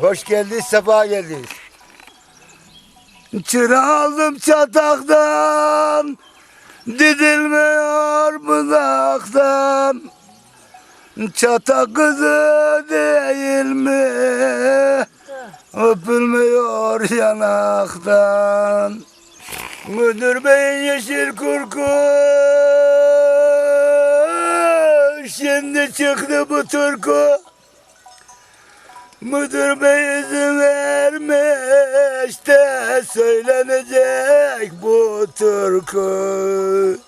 Hoş geldiniz, sefa geldiniz. Çıra aldım çataktan, didilmiyor budaktan. Çatak kızı değil mi? Öpülmüyor yanaktan. Müdür beyin yeşil kurku Şimdi çıktı bu türkü Müdür bey izin vermiş de söylenecek bu türkü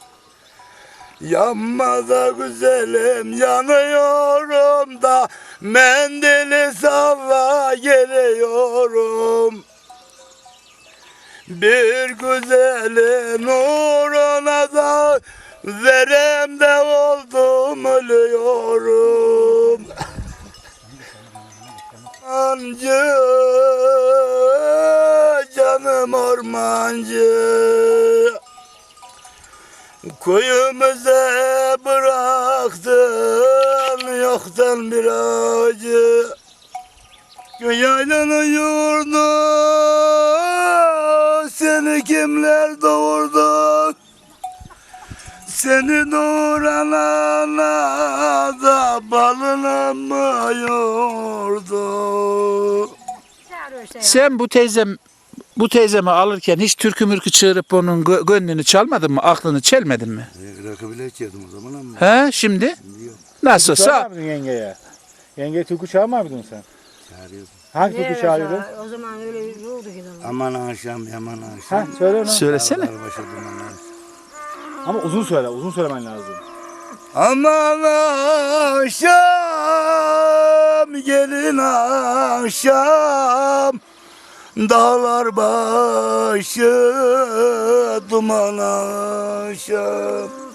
Yanma da güzelim yanıyorum da Mendili salla geliyorum bir güzelin uğruna da verem de oldum ölüyorum. Canım ormancı. Kuyumuza bıraktın yoktan bir acı. Yaylanın yurdu seni kimler doğurdu? Seni doğuran ana da balına mı yordu? Sen bu teyzem bu teyzemi alırken hiç türkü mürkü çığırıp onun gö- gönlünü çalmadın mı? Aklını çelmedin mi? Rakı bile içiyordum o zaman ama. He şimdi? Nasılsa Çağırmıyor muydun yengeye? Yenge türkü çağırmıyor muydun sen? Çağırıyordum. Hangi türkü çağırıyordun? O zaman öyle yoktu ki zaman. Aman akşam yaman Ha akşam. söyle onu. söylesene. Dağlar başı dumanlar. Ama uzun söyle, uzun söylemen lazım. Aman akşam gelin akşam Dağlar başı duman akşam